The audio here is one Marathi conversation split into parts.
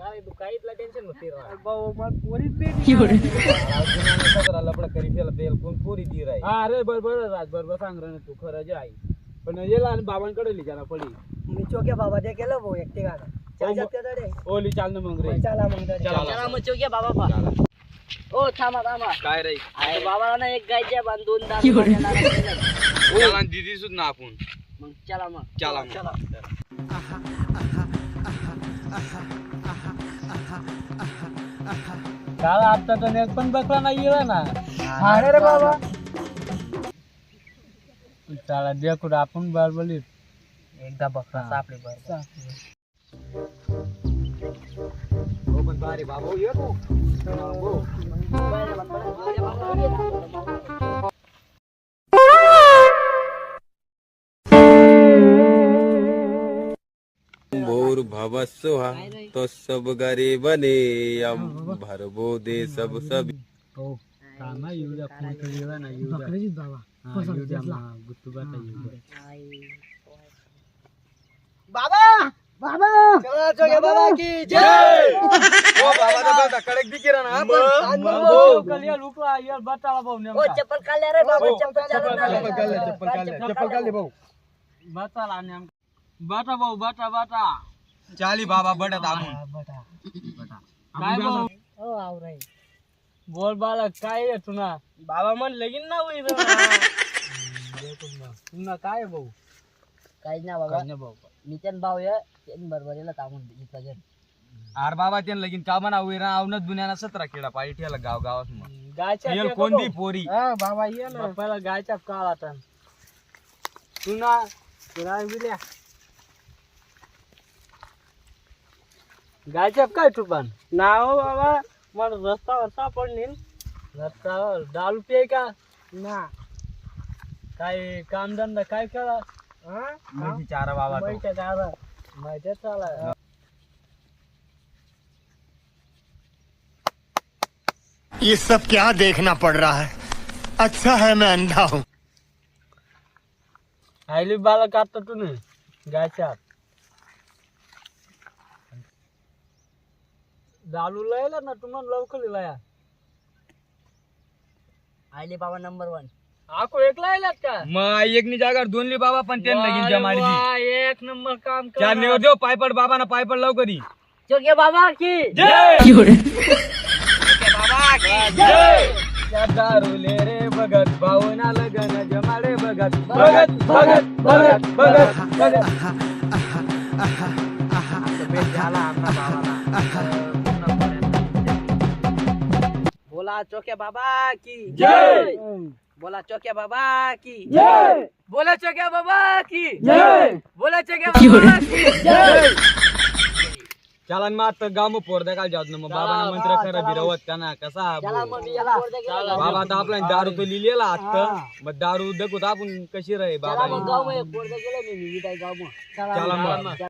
होती राव. भाऊ मग पोरीच भेटली नाही. सतरा लपडा करी त्याला तेल कोण पोरी दी राही हा अरे बरोबर राज बरोबर सांग रे तू खरं जे आहे. पण येला आणि बाबांकडे लिहिला पडी मी चोक्या बाबा ते केलं भाऊ एकटे गाणं. चालत का तडे ओली चाल ना मग रे. चला मग तडे. चला. चला. मग चौक्या बाबा पा. ओ थांबा थांबा. काय रे? अरे बाबाला ना एक गायच्या बांध दोन दात दिदी सुद्धा आपण. मग चला मग. चला मग. काल आता तर नेट पण बसला नाही गेला ना. हा रे बाबा. चला देखू आपण बरबलीत एकदा बघता सापडे बरं. हो बारे बाबा भव तो सब गरीब ने यम भरबो दे सब सब ओ कामा युजा फ़ोन करियो ना युजा बकरी बाबा हाँ युजा माँ गुत्तुबा का युजा बाबा बाबा चला चोगे बाबा की जय ओ बाबा तो बाबा कड़क दिखे रहा ना अपन बाबो कलिया लुकला यार बताला बाबू ने ओ चप्पल काले रे बाबा चप्पल काले चप्पल काले चप्पल काले चप्पल काले बाबू बताला ने बाटा बाबू बाटा बाटा चाली बाबा बडत बटा काय भाऊ? हो आवराई बोल बालक काय आहे तुना बाबा म्हण लगीन ना होईल तुना काय भाऊ? काहीच नाही बाबा. भाऊ. मी त्यान भाऊ ये त्यान बरोबर याला कामून इथं आर बाबा त्यानं लगीन का म्हणा उइरा आवनत दुनियाना सतरा खेळा पाहिजे ठेला गाव गावात मग गायच्या येल कोणती पोरी? हा बाबा ये ना पहिला गायच्या काळ आता तुना तुला बिल्या गायच्या काय पण नाव बाबा मला रस्त्यावर सापडली रस्त्यावर दारू पिय का ना काय कामधंदा काय करा म्हशी चारा बाबा तो. माहिती चाला ये सब क्या देखना पड़ रहा है? अच्छा है मैं अंधा हूँ। बालक आता तू नाही गायच्या दारू लायला ना तुम्हाला लवकर लाया आले. बाबा नंबर वन आको एक लायलात का? मग एकनी जागा दोनली बाबा पण त्यानं लगीन अरे जमाडी दी वा, एक नंबर काम नेवर देऊ पायपड बाबा ना पायपड लवकर. दी चौक्या बाबा की त्या दारूले रे बघत भावना लगन जमाडे बघत. बघत बघत बघत. बघत बघत. बेट झाला आमचा भावाला बोला चौक्या बाबा की. जय. बोला चौक्या बाबा की. जय. बोला चौक्या बाबा की. जय. बोला चौक्या बाबा की. जय चला मग आता गाव मग पोरदा काल जाऊ ना मग बाबा मंत्र खरं बिरवत का ना कसा. बाबा आता आपला दारू तो लिहिलेला आता. मग दारू दखूत आपण कशी राही चला बाबा चला मग.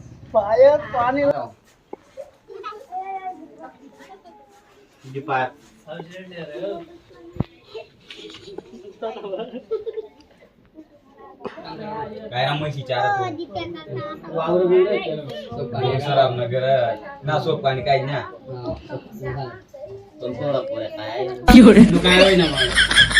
काय राम म्हशी चारा तो रामनगर ना सोप पाणी काही ना इथला तिथला उगी जायचा. बोल बियान बोल विचार का देता ना म्हणून. तोंडले तर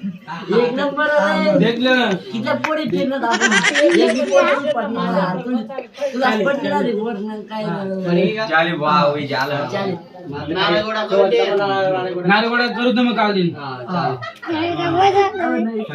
एक नंबर आहे. देखलं. किती पोरी तुला पडणार काय वा होई झालं. नारगोडा करू तर मग काल देईन